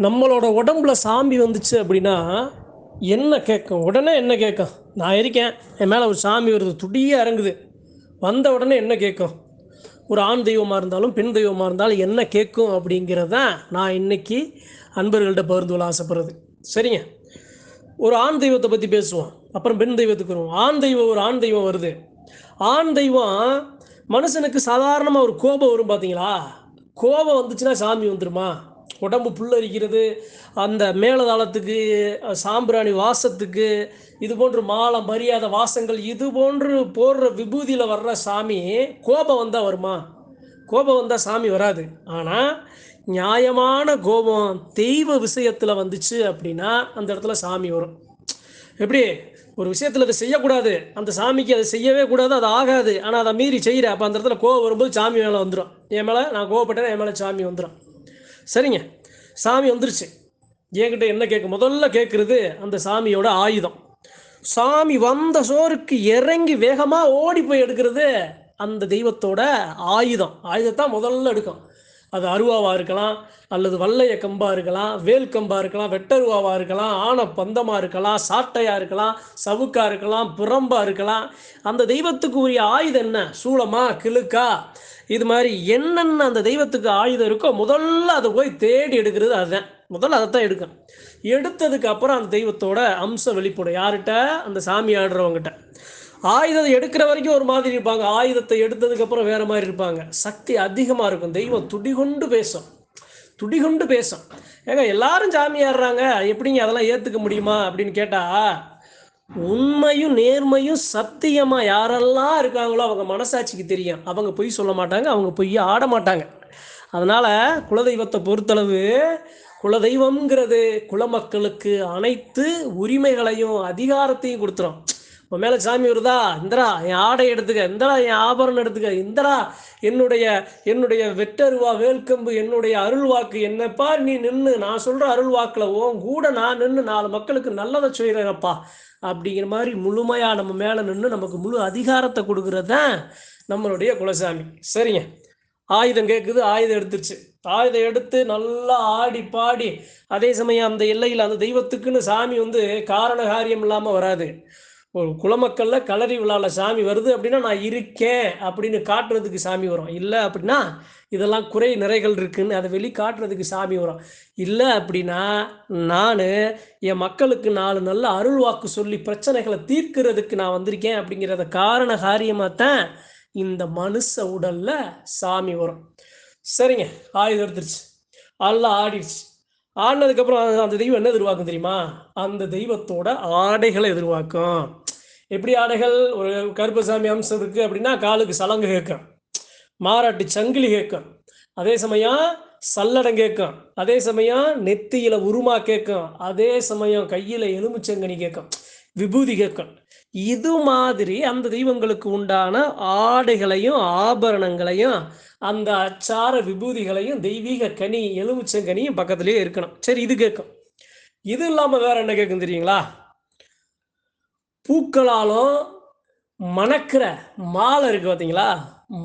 நம்மளோட உடம்புல சாமி வந்துச்சு அப்படின்னா என்ன கேட்கும்? உடனே என்ன கேட்கும்? நான் இருக்கேன். என் மேலே ஒரு சாமி வருது. துடியே இறங்குது. வந்த உடனே என்ன கேட்கும்? ஒரு ஆண் தெய்வமாக இருந்தாலும் பெண் தெய்வமாக இருந்தாலும் என்ன கேட்கும் அப்படிங்கிறத நான் இன்னைக்கு அன்பர்கள்ட்ட பகிர்ந்து கொள்ள ஆசைப்படுறது. சரிங்க? ஒரு ஆண் தெய்வத்தை பற்றி பேசுவோம். அப்புறம் பெண் தெய்வத்துக்கு வருவோம். ஆண் தெய்வம் ஒரு ஆண் தெய்வம் வருது. ஆண் தெய்வம் மனுஷனுக்கு சாதாரணமாக ஒரு கோபம் வரும் பார்த்தீங்களா கோபம் வந்துச்சுன்னா சாமி வந்துருமா? உடம்பு புல்லரிக்கிறது அந்த மேலதாளத்துக்கு சாம்பிராணி வாசத்துக்கு இது போன்று மாலை மரியாதை வாசங்கள் இது போன்று போடுற விபூதியில் வர்ற சாமி கோபம் வந்தால் வருமா? கோபம் வந்தால் சாமி வராது. ஆனால் நியாயமான கோபம் தெய்வ விஷயத்தில் வந்துச்சு அப்படின்னா அந்த இடத்துல சாமி வரும். எப்படி? ஒரு விஷயத்தில் அதை செய்யக்கூடாது. அந்த சாமிக்கு அதை செய்யவே கூடாது அது ஆகாது. ஆனால் அதை மீறி செய்கிற அப்போ அந்த இடத்துல கோவம் வரும்போது சாமி மேலே வந்துடும் என் மேலே நான் கோவப்பட்டேன் என் மேலே சாமி வந்துடும் சரிங்க. சாமி வந்துருச்சு. என்கிட்ட என்ன கேட்க முதல்ல கேட்குறது அந்த சாமியோட ஆயுதம். சாமி வந்த சோருக்கு இறங்கி வேகமாக ஓடி போய் எடுக்கிறது அந்த தெய்வத்தோட ஆயுதம். ஆயுதத்தான் முதல்ல எடுக்கும். அது அருவாவாக இருக்கலாம் அல்லது வல்லைய கம்பாக இருக்கலாம் வேல் கம்பாக இருக்கலாம் வெட்டருவாவாக இருக்கலாம் ஆன பந்தமாக இருக்கலாம் சாட்டையாக இருக்கலாம் சவுக்காக இருக்கலாம் புறம்பாக இருக்கலாம். அந்த தெய்வத்துக்கு உரிய ஆயுதம் என்ன? சூளமா கிழுக்கா இது மாதிரி என்னென்ன அந்த தெய்வத்துக்கு ஆயுதம் இருக்கோ முதல்ல அதை போய் தேடி எடுக்கிறது அதுதான். முதல்ல அதை தான் எடுக்கும் எடுத்ததுக்கு அப்புறம் அந்த தெய்வத்தோட அம்ச வெளிப்படும். யார்கிட்ட? அந்த சாமி ஆடுறவங்ககிட்ட ஆயுதத்தை எடுக்கிற வரைக்கும் ஒரு மாதிரி இருப்பாங்க. ஆயுதத்தை எடுத்ததுக்கப்புறம் வேற மாதிரி இருப்பாங்க. சக்தி அதிகமாக இருக்கும். தெய்வம் துடிகொண்டு பேசும். துடிகொண்டு பேசும். ஏங்க எல்லாரும் சாமி ஆடுறாங்க. எப்படிங்க அதெல்லாம் ஏற்றுக்க முடியுமா அப்படின்னு கேட்டா உண்மையும் நேர்மையும் சத்தியமா யாரெல்லாம் இருக்காங்களோ அவங்க மனசாட்சிக்கு தெரியும். அவங்க பொய் சொல்ல மாட்டாங்க அவங்க பொய் ஆட மாட்டாங்க. அதனால குலதெய்வத்தை பொறுத்தளவு குலதெய்வம்ங்கிறது குலமக்களுக்கு அனைத்து உரிமைகளையும் அதிகாரத்தையும் கொடுத்துரும். உன் மேலே சாமி வருதா? இந்தரா என் ஆடை எடுத்துக்க. இந்தரா என் ஆபரணம் எடுத்துக்க. இந்தரா என்னுடைய என்னுடைய வெட்டருவா வேல்கம்பு என்னுடைய அருள் வாக்கு. என்னப்பா நீ நின்று நான் சொல்கிற அருள்வாக்கில் ஓன் கூட நான் நின்று நாலு மக்களுக்கு நல்லதை செய்கிறேனப்பா அப்படிங்கிற மாதிரி முழுமையாக நம்ம மேலே நின்று நமக்கு முழு அதிகாரத்தை கொடுக்கறது தான் நம்மளுடைய குலசாமி. சரிங்க. ஆயுதம் கேட்குது ஆயுதம் எடுத்துருச்சு. ஆயுதம் எடுத்து நல்லா ஆடி பாடி அதே சமயம் அந்த எல்லையில் அந்த தெய்வத்துக்குன்னு சாமி வந்து காரண காரியம் இல்லாமல் வராது. ஒரு குலமக்கள்ல கலரி விழாவில் சாமி வருது அப்படின்னா நான் இருக்கேன் அப்படின்னு காட்டுறதுக்கு சாமி வரும். இல்லை அப்படின்னா இதெல்லாம் குறை நிறைகள் இருக்குன்னு அதை வெளி காட்டுறதுக்கு சாமி வரும். இல்லை அப்படின்னா நான் என் மக்களுக்கு நாலு நல்ல அருள் வாக்கு சொல்லி பிரச்சனைகளை தீர்க்கிறதுக்கு நான் வந்திருக்கேன் அப்படிங்கிறத காரண காரியமாக தான் இந்த மனுஷ உடல்ல சாமி வரும். சரிங்க ஆயுதம் எடுத்துருச்சு. எல்லாம் ஆடிடுச்சு. ஆடினதுக்கப்புறம் அந்த- தெய்வம் என்ன எதிர்பார்க்கும் தெரியுமா? அந்த தெய்வத்தோட ஆடைகளை எதிர்பார்க்கும். எப்படி ஆடைகள்? ஒரு கருப்பசாமி அம்சம் இருக்குது அப்படின்னா காலுக்கு சலங்கு கேட்கும். மாராட்டு சங்கிலி கேட்கும். அதே சமயம் சல்லடம் கேட்கும். அதே சமயம் நெத்தியில உருமா கேட்கும். அதே சமயம் கையில எலுமிச்சங்கனி கேட்கும். விபூதி கேட்கும். இது மாதிரி அந்த தெய்வங்களுக்கு உண்டான ஆடைகளையும் ஆபரணங்களையும் அந்த அச்சார விபூதிகளையும் தெய்வீக கனி எலுமிச்சங்கனியும் பக்கத்துலேயே இருக்கணும். சரி இது கேட்கும். இது இல்லாமல் வேற என்ன கேட்கும் தெரியுங்களா? பூக்களாலும் மணக்கிற மாலை இருக்கு பார்த்தீங்களா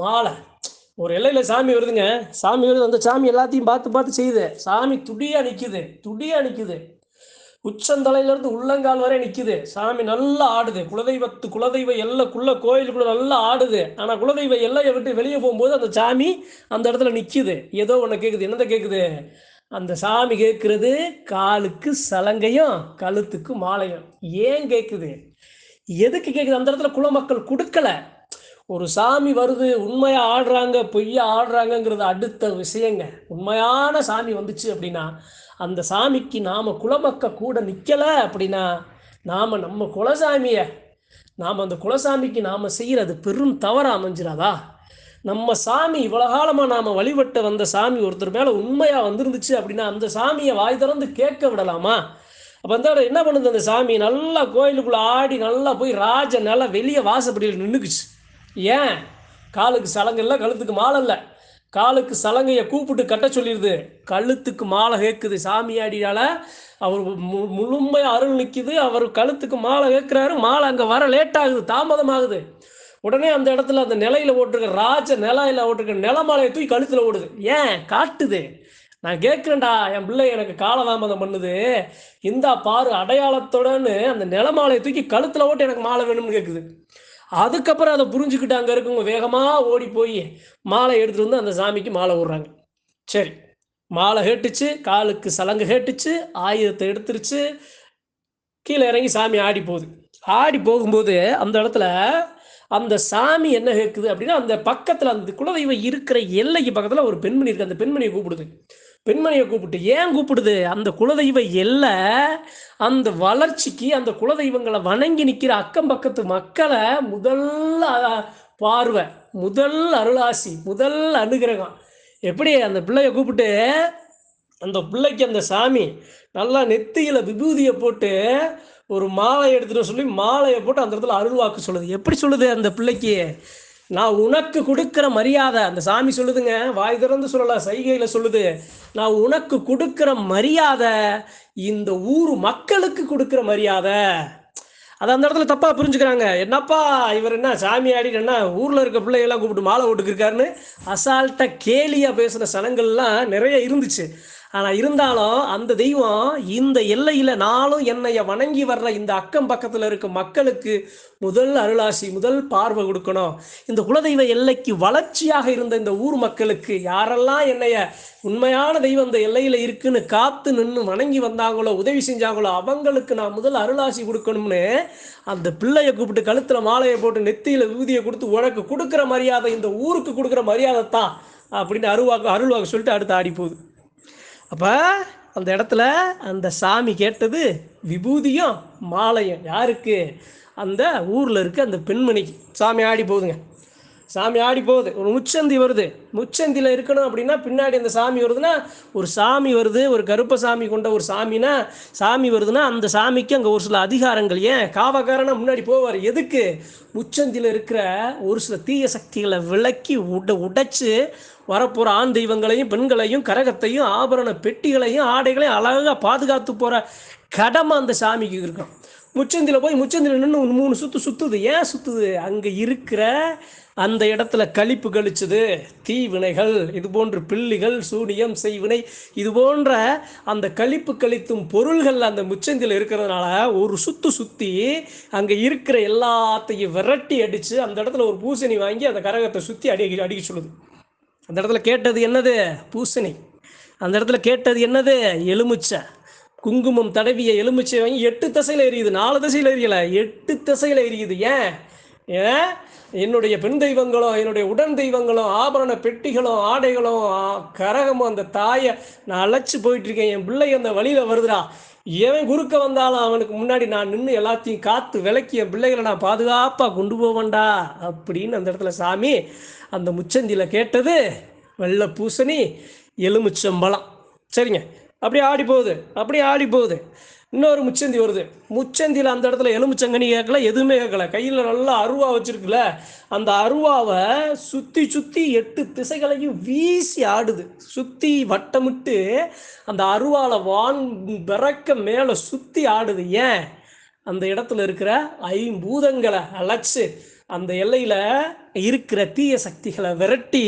மாலை. ஒரு எல்லையில் சாமி வருதுங்க. சாமி வருது அந்த சாமி எல்லாத்தையும் பார்த்து பார்த்து செய்யுது. சாமி துடியாக நிற்குது துடியாக நிற்குது உச்சந்தலையிலேருந்து உள்ளங்கால் வரை நிற்குது சாமி நல்லா ஆடுது. குலதெய்வத்து குலதெய்வ எல்லைக்குள்ள கோயிலுக்குள்ள நல்லா ஆடுது. ஆனால் குலதெய்வ எல்லையை விட்டு வெளியே போகும்போது அந்த சாமி அந்த இடத்துல நிற்குது ஏதோ ஒன்று கேட்குது என்னத கேட்குது அந்த சாமி கேட்குறது காலுக்கு சலங்கையும் கழுத்துக்கு மாலையும். ஏன் கேட்குது எதுக்கு கேட்குது அந்த இடத்துல குலமக்கள் கொடுக்கல. ஒரு சாமி வருது உண்மையாக ஆடுறாங்க பொய்யா ஆடுறாங்கங்கிறது அடுத்த விஷயங்க. உண்மையான சாமி வந்துச்சு அப்படின்னா அந்த சாமிக்கு நாம் குலமக்க கூட நிற்கலை அப்படின்னா நாம் நம்ம குலசாமியை நாம் அந்த குலசாமிக்கு நாம் செய்கிறது பெரும் தவறா அமைஞ்சிராதா? நம்ம சாமி இவ்வளோ காலமாக நாம் வழிபட்டு வந்த சாமி ஒருத்தர் மேலே உண்மையாக வந்திருந்துச்சு அப்படின்னா அந்த சாமியை வாய் திறந்து கேட்க விடலாமா? அப்போ அந்த என்ன பண்ணுது அந்த சாமி? நல்லா கோயிலுக்குள்ளே ஆடி நல்லா போய் ராஜ நல்லா வெளியே வாசப்படியில் நின்றுக்குச்சு ஏன்? காலுக்கு சலங்கை கழுத்துக்கு மாலை இல்லை. காலுக்கு சலங்கையை கூப்பிட்டு கட்ட சொல்லிடுது. கழுத்துக்கு மாலை கேட்குது சாமியாடியால அவர் மு- அருள் நிற்கிது அவர் கழுத்துக்கு மாலை கேட்குறாரு மாலை அங்கே வர லேட் ஆகுது தாமதமாகுது. உடனே அந்த இடத்துல அந்த நிலையில் ஓட்டிருக்க ராஜ நிலையில் ஓட்டிருக்க நிலமாலையை தூக்கி கழுத்தில் ஓடுது. ஏன்? காட்டுது. நான் கேட்குறேன்டா என் பிள்ளை எனக்கு காலதாமதம் பண்ணுது. இந்தா பாரு அடையாளத்தோடன்னு அந்த நிலமாலையை தூக்கி கழுத்தில் ஓட்டு எனக்கு மாலை வேணும்னு கேட்குது அதுக்கப்புறம் அதை புரிஞ்சுக்கிட்டு அங்கே இருக்கவங்க வேகமாக ஓடி போய் மாலை எடுத்துகிட்டு வந்து அந்த சாமிக்கு மாலை விடுறாங்க சரி மாலை கேட்டுச்சு காலுக்கு சலங்கு கேட்டுச்சு ஆயுதத்தை எடுத்துருச்சு கீழே இறங்கி சாமி ஆடி போகுது. ஆடி போகும்போது அந்த இடத்துல அந்த சாமி என்ன கேட்குது அப்படின்னா அந்த பக்கத்தில் அந்த குலதெய்வம் இருக்கிற எல்லைக்கு பக்கத்தில் ஒரு பெண்மணி இருக்குது அந்த பெண்மணியை கூப்பிடுது. பெண்மணியை கூப்பிட்டு ஏன் கூப்பிடுது? அந்த குலதெய்வ எல்லை அந்த வளர்ச்சிக்கு அந்த குலதெய்வங்களை வணங்கி நிற்கிற அக்கம் பக்கத்து மக்களை முதல் பார்வை. முதல் அருளாசி முதல் அனுகிரகம். எப்படி அந்த பிள்ளைய கூப்பிட்டு அந்த பிள்ளைக்கு அந்த சாமி நல்லா நெத்தியில் விபூதியை போட்டு ஒரு மாலை எடுத்துகிட்டு சொல்லி மாலையை போட்டு அந்த இடத்துல அருள்வாக்கு சொல்லுது. எப்படி சொல்லுது அந்த பிள்ளைக்கு? நான் உனக்கு கொடுக்குற மரியாதை அந்த சாமி சொல்லுதுங்க வாய் திறந்து சொல்லல சைகையில சொல்லுது நான் உனக்கு கொடுக்குற மரியாதை இந்த ஊர் மக்களுக்கு கொடுக்குற மரியாதை. அது அந்த இடத்துல தப்பா புரிஞ்சுக்கிறாங்க. என்னப்பா இவர் என்ன சாமி ஆடிட்டு என்ன ஊர்ல இருக்க பிள்ளைகள்லாம் கூப்பிட்டு மாலை ஓட்டுக்கிருக்காருன்னு அசால்ட்டா கேலியா பேசுன சனங்கள்லாம் நிறைய இருந்துச்சு. ஆனா இருந்தாலும் அந்த தெய்வம் இந்த எல்லையில நானும் என்னைய வணங்கி வர்ற இந்த அக்கம் பக்கத்துல இருக்க மக்களுக்கு முதல் அருளாசி முதல் பார்வை கொடுக்கணும். இந்த குலதெய்வ எல்லைக்கு வளர்ச்சியாக இருந்த இந்த ஊர் மக்களுக்கு யாரெல்லாம் என்னைய உண்மையான தெய்வம் இந்த எல்லையில இருக்குன்னு காத்து நின்று வணங்கி வந்தாங்களோ உதவி செஞ்சாங்களோ அவங்களுக்கு நான் முதல் அருளாசி கொடுக்கணும்னு அந்த பிள்ளைய கூப்பிட்டு கழுத்துல மாலையை போட்டு நெத்தியில ஊதியை கொடுத்து உனக்கு கொடுக்குற மரியாதை இந்த ஊருக்கு கொடுக்குற மரியாதை தான் அப்படின்னு அருள்வாக்கு அருள்வாக்கு சொல்லிட்டு அடுத்து ஆடி போகுது அப்போ அந்த இடத்துல அந்த சாமி கேட்டது விபூதியும் மாலையும். யாருக்கு? அந்த ஊரில் இருக்க அந்த பெண்மணிக்கு. சாமி ஆடி போகுதுங்க. சாமி ஆடி போகுது. ஒரு முச்சந்தி வருது. முச்சந்தியில் இருக்கணும் அப்படின்னா பின்னாடி அந்த சாமி வருதுன்னா ஒரு சாமி வருது. ஒரு கருப்ப சாமி கொண்ட ஒரு சாமினா சாமி வருதுன்னா அந்த சாமிக்கு அங்கே ஒரு சில அதிகாரங்கள். ஏன்? காவக்காரனா முன்னாடி போவார். எதுக்கு? முச்சந்தியில் இருக்கிற ஒரு சில தீய சக்திகளை விலக்கி உட உடைச்சு வரப்போகிற ஆண் தெய்வங்களையும் பெண்களையும் கரகத்தையும் ஆபரண பெட்டிகளையும் ஆடைகளையும் அழகாக பாதுகாத்து போகிற கடமை அந்த சாமிக்கு இருக்கும் முச்சந்தியில் போய் முச்சந்தியில் நின்று மூணு சுற்று சுற்றுது ஏன் சுற்றுது அங்கே இருக்கிற அந்த இடத்துல கழிப்பு கழிச்சது. தீவினைகள் இது போன்ற பில்லிகள் சூனியம் செய்வினை இது போன்ற அந்த கழிப்பு கழித்தும் பொருள்கள் அந்த முச்சந்தியில் இருக்கிறதுனால ஒரு சுத்து சுற்றி அங்கே இருக்கிற எல்லாத்தையும் விரட்டி அடித்து அந்த இடத்துல ஒரு பூசணி வாங்கி அந்த கரகத்தை சுற்றி அடி அடிக்க சொல்லுது. அந்த இடத்துல கேட்டது என்னது? பூசணி. அந்த இடத்துல கேட்டது என்னது? எலுமிச்சை. குங்குமம் தடவிய எலுமிச்சை வாங்கி எட்டு திசையில் எரியுது. நாலு திசையில் எரியல. எட்டு திசையில் எரியுது. ஏன்? ஏன்? என்னுடைய பெண் தெய்வங்களும் என்னுடைய உடன் தெய்வங்களும் ஆபரண பெட்டிகளும் ஆடைகளும் கரகமும் அந்த தாயை நான் அழைச்சி போயிட்டு இருக்கேன். என் பிள்ளை அந்த வழியில் வருதுடா. எவன் குறுக்க வந்தாலும் அவனுக்கு முன்னாடி நான் நின்று எல்லாத்தையும் காத்து விளக்கி என் பிள்ளைகளை நான் பாதுகாப்பாக கொண்டு போவேன்டா அப்படின்னு அந்த இடத்துல சாமி அந்த முச்சந்தியில் கேட்டது வெள்ளை பூசணி எலுமிச்சம்பழம். சரிங்க. அப்படியே ஆடி போகுது அப்படியே ஆடி போகுது இன்னொரு முச்சந்தி வருது. முச்சந்தியில் அந்த இடத்துல எலுமிச்சங்கனி கேட்கல எதுவுமே கேட்கல கையில் நல்லா அருவா வச்சிருக்குல்ல அந்த அருவாவை சுற்றி சுற்றி எட்டு திசைகளையும் வீசி ஆடுது. சுற்றி வட்டமிட்டு அந்த அருவாவில் வான் பிறக்க மேலே சுற்றி ஆடுது. ஏன்? அந்த இடத்துல இருக்கிற ஐம்பூதங்களை அழைச்சி அந்த எல்லையில் இருக்கிற தீய சக்திகளை விரட்டி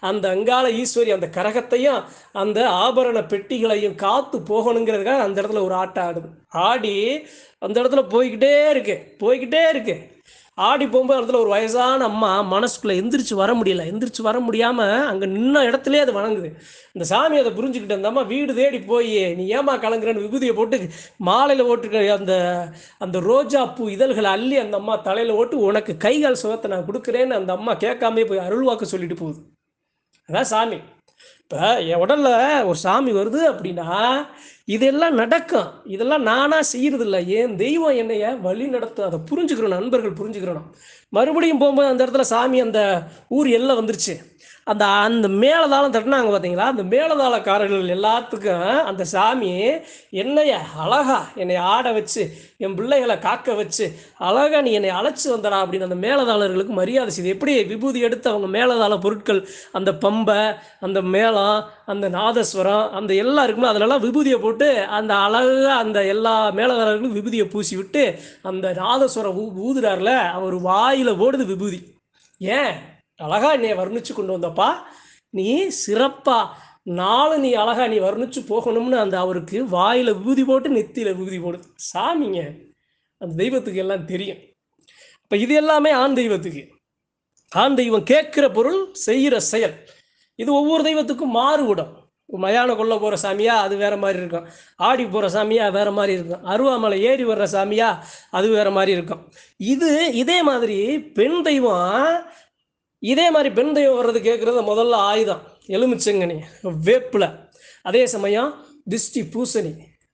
அந்த அங்காள ஈஸ்வரி அந்த கரகத்தையும் அந்த ஆபரண பெட்டிகளையும் காத்து போகணுங்கிறதுக்காக அந்த இடத்துல ஒரு ஆட்டம் ஆடுது. ஆடி அந்த இடத்துல போய்கிட்டே இருக்கு போய்கிட்டே இருக்கு. ஆடி போகும்போது இடத்துல ஒரு வயசான அம்மா மனசுக்குள்ளே எந்திரிச்சு வர முடியல. எந்திரிச்சு வர முடியாமல் அங்கே நின்ன இடத்துலேயே அது வணங்குது. இந்த சாமி அதை புரிஞ்சுக்கிட்டு அந்த அம்மா வீடு தேடி போய் நீ ஏமா கலங்குறன்னு விபூதியை போட்டு மாலையில் ஓட்டுருக்க அந்த அந்த ரோஜா பூ இதழ்களை அள்ளி அந்த அம்மா தலையில் ஓட்டு உனக்கு கைகால் சுகத்தை நான் கொடுக்குறேன்னு அந்த அம்மா கேட்காமே போய் அருள்வாக்கு சொல்லிட்டு போகுது. அதான் சாமி. இப்போ என் உடலில் ஒரு சாமி வருது அப்படின்னா இதெல்லாம் நடக்கும். இதெல்லாம் நானா செய்யறது இல்லை ஏன் தெய்வம் என்னைய வழி நடத்தும். அதை புரிஞ்சுக்கிறோம். நண்பர்கள் புரிஞ்சுக்கிறணும் மறுபடியும் போகும்போது அந்த இடத்துல சாமி அந்த ஊர் எல்லை வந்துருச்சு. அந்த அந்த மேலதாளம் தட்டினாங்க பார்த்தீங்களா அந்த மேலதாளக்காரர்கள் எல்லாத்துக்கும் அந்த சாமி என்னைய அழகா என்னை ஆட வச்சு என் பிள்ளைகளை காக்க வச்சு அழகா நீ என்னை அழைச்சி வந்தடா அப்படின்னு அந்த மேலதாளர்களுக்கு மரியாதை செய்யுது எப்படி விபூதி எடுத்து அவங்க மேலதாள பொருட்கள் அந்த பம்பை அந்த மேளம் அந்த நாதஸ்வரம் அந்த எல்லாம் இருக்குமோ அதிலெல்லாம் விபூதியை போட்டு அந்த அழகாக அந்த எல்லா மேலதாளர்களுக்கும் விபூதியை பூசி விட்டு அந்த நாதஸ்வரம் ஊ ஊதுறாருல அவர் வாயில் ஓடுது விபூதி. ஏன்? அழகா என்னைய வர்ணிச்சு கொண்டு வந்தப்பா. நீ சிறப்பா நாலு நீ அழகா நீ வர்ணிச்சு போகணும்னு அந்த அவருக்கு வாயில் விபூதி போட்டு நெத்தியில் விபூதி போடுது. சாமிங்க அந்த தெய்வத்துக்கு எல்லாம் தெரியும். இப்போ இது எல்லாமே ஆண் தெய்வத்துக்கு. ஆண் தெய்வம் கேட்குற பொருள் செய்கிற செயல். இது ஒவ்வொரு தெய்வத்துக்கும் மாறுபடும் மயான கொள்ள போகிற சாமியா அது வேற மாதிரி இருக்கும். ஆடி போகிற சாமியா வேற மாதிரி இருக்கும். அருவாமலை ஏறி வர்ற சாமியா அது வேற மாதிரி இருக்கும். இது இதே மாதிரி பெண் தெய்வம் இதே மாதிரி பெண் தெய்வம் வர்றது கேட்குறது முதல்ல ஆயுதம். எலுமிச்சங்கனி வேப்பில. அதே சமயம் திஷ்டி பூசணி.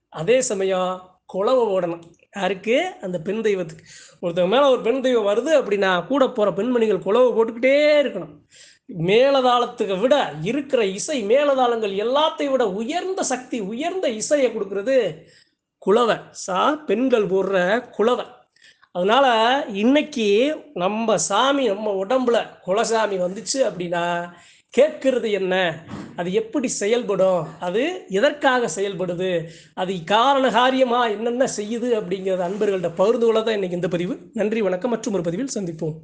அதே சமயம் குளவை ஓடணும். யாருக்கு? அந்த பெண் தெய்வத்துக்கு. ஒருத்தவங்க மேலே ஒரு பெண் தெய்வம் வருது அப்படின்னா கூட போகிற பெண்மணிகள் குளவை போட்டுக்கிட்டே இருக்கணும். மேலதாளத்துக்கு விட இருக்கிற இசை மேலதாளங்கள் எல்லாத்தையும் விட உயர்ந்த சக்தி உயர்ந்த இசையை கொடுக்கறது குலவை சா பெண்கள் போடுற குலவை அதனால இன்னைக்கு நம்ம சாமி நம்ம உடம்புல குலசாமி வந்துச்சு அப்படின்னா கேட்கறது என்ன? அது எப்படி செயல்படும்? அது எதற்காக செயல்படுது? அது காரண காரியமா என்னென்ன செய்யுது அப்படிங்கிறத அன்பர்கள்ட்ட பகிர்ந்து கொள்ள தான் இன்னைக்கு இந்த பதிவு. நன்றி வணக்கம். மற்றும் ஒரு பதிவில் சந்திப்போம்.